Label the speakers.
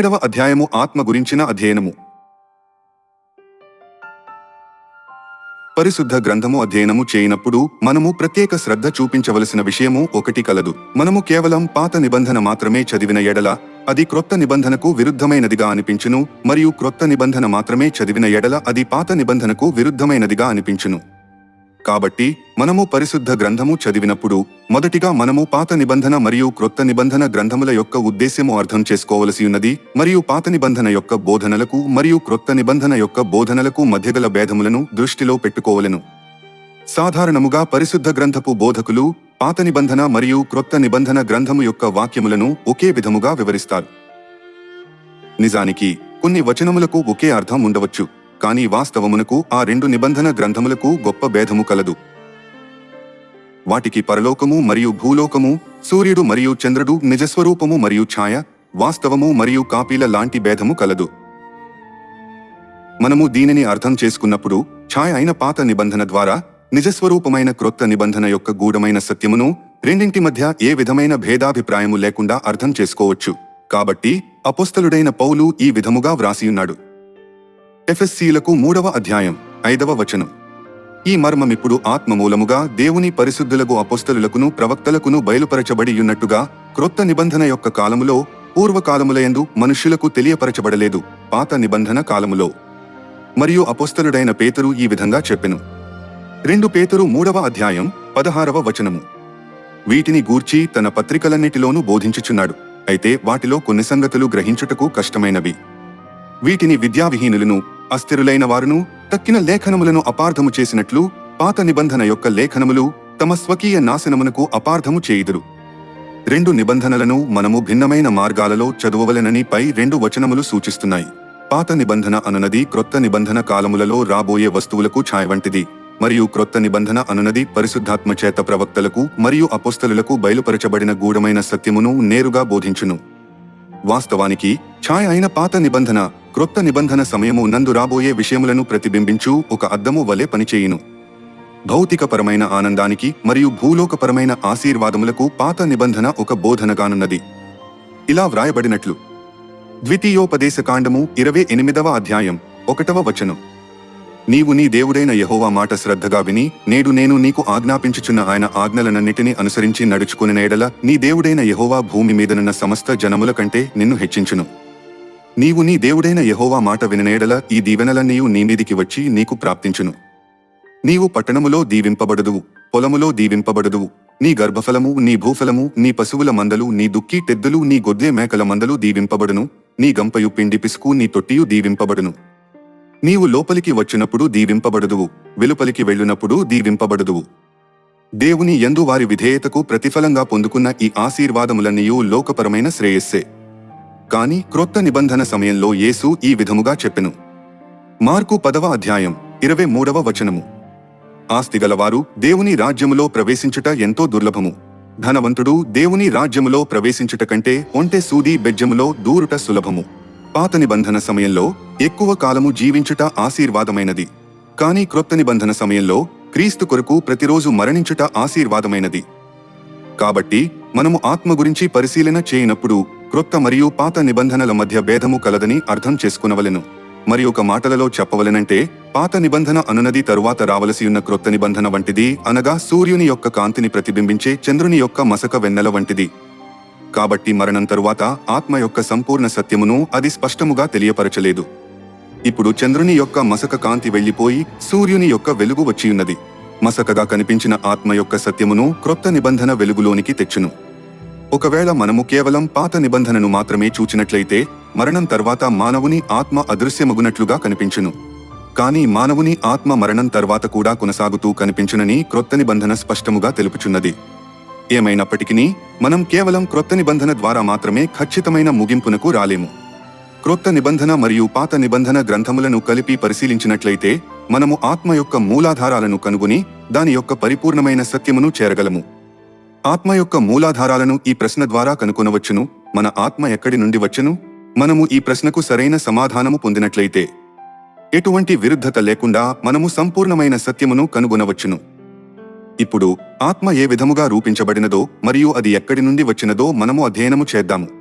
Speaker 1: పదిహేడవ అధ్యాయము ఆత్మ గురించిన అధ్యయనము. పరిశుద్ధ గ్రంథము అధ్యయనము చేయనప్పుడు మనము ప్రత్యేక శ్రద్ధ చూపించవలసిన విషయము ఒకటి కలదు. మనము కేవలం పాత నిబంధన మాత్రమే చదివిన ఎడల అది క్రొత్త నిబంధనకు విరుద్ధమైనదిగా అనిపించును మరియు క్రొత్త నిబంధన మాత్రమే చదివిన ఎడల అది పాత నిబంధనకు విరుద్ధమైనదిగా అనిపించును. కాబట్టి మనము పరిశుద్ధ గ్రంథము చదివినప్పుడు మొదటిగా మనము పాత నిబంధన మరియు క్రొత్త నిబంధన గ్రంథముల యొక్క ఉద్దేశ్యము అర్థం చేసుకోవలసి ఉన్నది మరియు పాత నిబంధన యొక్క బోధనలకు మరియు క్రొత్త నిబంధన యొక్క బోధనలకు మధ్యగల భేదములను దృష్టిలో పెట్టుకోవలెను. సాధారణముగా పరిశుద్ధ గ్రంథపు బోధకులు పాత నిబంధన మరియు క్రొత్త నిబంధన గ్రంథము యొక్క వాక్యములను ఒకే విధముగా వివరిస్తారు. నిజానికి కొన్ని వచనములకు ఒకే అర్థం ఉండవచ్చు కానీ వాస్తవమునకు ఆ రెండు నిబంధన గ్రంథములకు గొప్ప భేదము కలదు. వాటికి పరలోకము మరియు భూలోకము సూర్యుడు మరియు చంద్రుడు నిజస్వరూపము మరియు ఛాయ వాస్తవము మరియు కాపీల లాంటి భేదము కలదు. మనము దీనిని అర్థం చేసుకున్నప్పుడు ఛాయ అయిన పాత నిబంధన ద్వారా నిజస్వరూపమైన క్రొత్త నిబంధన యొక్క గూఢమైన సత్యమును రెండింటి మధ్య ఏ విధమైన భేదాభిప్రాయము లేకుండా అర్థం చేసుకోవచ్చు. కాబట్టి అపోస్తలుడైన పౌలు ఈ విధముగా వ్రాసియున్నాడు. ఎఫ్ఎస్సీలకు మూడవ అధ్యాయం ఐదవ వచనం. ఈ మర్మమిప్పుడు ఆత్మమూలముగా దేవుని పరిశుద్ధులకు అపొస్తలులకును ప్రవక్తలకును బయలుపరచబడియున్నట్టుగా క్రొత్త నిబంధన యొక్క కాలములో పూర్వకాలములయందు మనుష్యులకు తెలియపరచబడలేదు పాత నిబంధన కాలములో. మరియు అపొస్తలుడైన పేతురు ఈ విధంగా చెప్పెను. రెండు పేతురు మూడవ అధ్యాయం పదహారవ వచనము. వీటిని గూర్చి తన పత్రికలన్నిటిలోనూ బోధించుచున్నాడు. అయితే వాటిలో కొన్ని సంగతులు గ్రహించుటకు కష్టమైనవి. వీటిని విద్యావిహీనులను అస్థిరులైన వారును తక్కిన లేఖనములను అపార్థము చేసినట్లు పాత నిబంధన యొక్క లేఖనములు తమ స్వకీయ నాశనమునకు అపార్థము చేయుదురు. రెండు నిబంధనలను మనము భిన్నమైన మార్గాలలో చదువవలెనని పై రెండు వచనములు సూచిస్తున్నాయి. పాత నిబంధన అనునది క్రొత్త నిబంధన కాలములలో రాబోయే వస్తువులకు ఛాయ వంటిది మరియు క్రొత్త నిబంధన అనునది పరిశుద్ధాత్మ చేత ప్రవక్తలకు మరియు అపోస్తలులకు బయలుపరచబడిన గూఢమైన సత్యమును నేరుగా బోధించును. వాస్తవానికి ఛాయ అయిన పాత నిబంధన క్రొత్త నిబంధన సమయము నందు రాబోయే విషయములను ప్రతిబింబించు ఒక అద్దము వలె పనిచేయును. భౌతికపరమైన ఆనందానికి మరియు భూలోకపరమైన ఆశీర్వాదములకు పాత నిబంధన ఒక బోధనగానున్నది ఇలా వ్రాయబడినట్లు. ద్వితీయోపదేశ కాండము ఇరవై ఎనిమిదవ అధ్యాయం ఒకటవ వచనం. నీవు నీ దేవుడైన యహోవా మాట శ్రద్ధగా విని నేడు నేను నీకు ఆజ్ఞాపించుచున్న ఆయన ఆజ్ఞలనన్నిటినీ అనుసరించి నడుచుకుని నేడల నీ దేవుడైన యహోవా భూమి మీదనున్న సమస్త జనముల కంటే నిన్ను హెచ్చించును. నీవు నీ దేవుడైన యహోవా మాట విననేడల ఈ దీవెనలన్నీయు నీ మీదికి వచ్చి నీకు ప్రాప్తించును. నీవు పట్టణములో దీవింపబడదువు పొలములో దీవింపబడదువు. నీ గర్భఫలము నీ భూఫలము నీ పశువుల మందలు నీ దుక్కి టెద్దులు నీ గొద్దె మేకల మందలు దీవింపబడును. నీ గంపయు పిండి పిసుకు నీ తొట్టియు దీవింపబడును. నీవు లోపలికి వచ్చినప్పుడు దీవింపబడదువు వెలుపలికి వెళ్ళినప్పుడు దీవింపబడదువు. దేవుని ఎందు వారి విధేయతకు ప్రతిఫలంగా పొందుకున్న ఈ ఆశీర్వాదములన్నీయూ లోకపరమైన శ్రేయస్సే. కాని క్రొత్త నిబంధన సమయంలో యేసు ఈ విధముగా చెప్పెను. మార్కు పదవ అధ్యాయం ఇరవై మూడవ వచనము. ఆస్తిగలవారు దేవుని రాజ్యములో ప్రవేశించుట ఎంతో దుర్లభము. ధనవంతుడు దేవుని రాజ్యములో ప్రవేశించుట కంటే ఒంటె సూది బెజ్జములో దూరుట సులభము. పాత నిబంధన సమయంలో ఎక్కువ కాలము జీవించుట ఆశీర్వాదమైనది. కాని క్రొత్త నిబంధన సమయంలో క్రీస్తు కొరకు ప్రతిరోజు మరణించుట ఆశీర్వాదమైనది. కాబట్టి మనము ఆత్మ గురించి పరిశీలన చేయనప్పుడు క్రొత్త మరియు పాత నిబంధనల మధ్య భేదము కలదని అర్థం చేసుకునవలెను. మరి ఒక మాటలలో చెప్పవలెనంటే పాత నిబంధన అనునది తరువాత రావలసియున్న క్రొత్త నిబంధన వంటిది అనగా సూర్యుని యొక్క కాంతిని ప్రతిబింబించే చంద్రుని యొక్క మసక వెన్నెల వంటిది. కాబట్టి మరణం తరువాత ఆత్మ యొక్క సంపూర్ణ సత్యమును అది స్పష్టముగా తెలియపరచలేదు. ఇప్పుడు చంద్రుని యొక్క మసక కాంతి వెళ్ళిపోయి సూర్యుని యొక్క వెలుగు వచ్చియున్నది. మసకగా కనిపించిన ఆత్మ యొక్క సత్యమును క్రొత్త నిబంధన వెలుగులోనికి తెచ్చును. ఒకవేళ మనము కేవలం పాత నిబంధనను మాత్రమే చూచినట్లయితే మరణం తర్వాత మానవుని ఆత్మ అదృశ్యమగునట్లుగా కనిపించును. కానీ మానవుని ఆత్మ మరణం తర్వాత కూడా కొనసాగుతూ కనిపించునని క్రొత్త నిబంధన స్పష్టముగా తెలుపుచున్నది. ఏమైనప్పటికీ మనం కేవలం క్రొత్త నిబంధన ద్వారా మాత్రమే ఖచ్చితమైన ముగింపునకు రాలేము. క్రొత్త నిబంధన మరియు పాత నిబంధన గ్రంథములను కలిపి పరిశీలించినట్లయితే మనము ఆత్మ యొక్క మూలాధారాలను కనుగొని దాని యొక్క పరిపూర్ణమైన సత్యమును చేరగలము. ఆత్మ యొక్క మూలాధారాలను ఈ ప్రశ్న ద్వారా కనుకొనవచ్చును? మన ఆత్మ ఎక్కడి నుండి వచ్చును? మనము ఈ ప్రశ్నకు సరైన సమాధానము పొందినట్లయితే. ఎటువంటి విరుద్ధత లేకుండా మనము సంపూర్ణమైన సత్యమును కనుగొనవచ్చును. ఇప్పుడు ఆత్మ ఏ విధముగా రూపించబడినదో మరియు అది ఎక్కడి నుండి వచ్చినదో మనము అధ్యయనము చేద్దాము.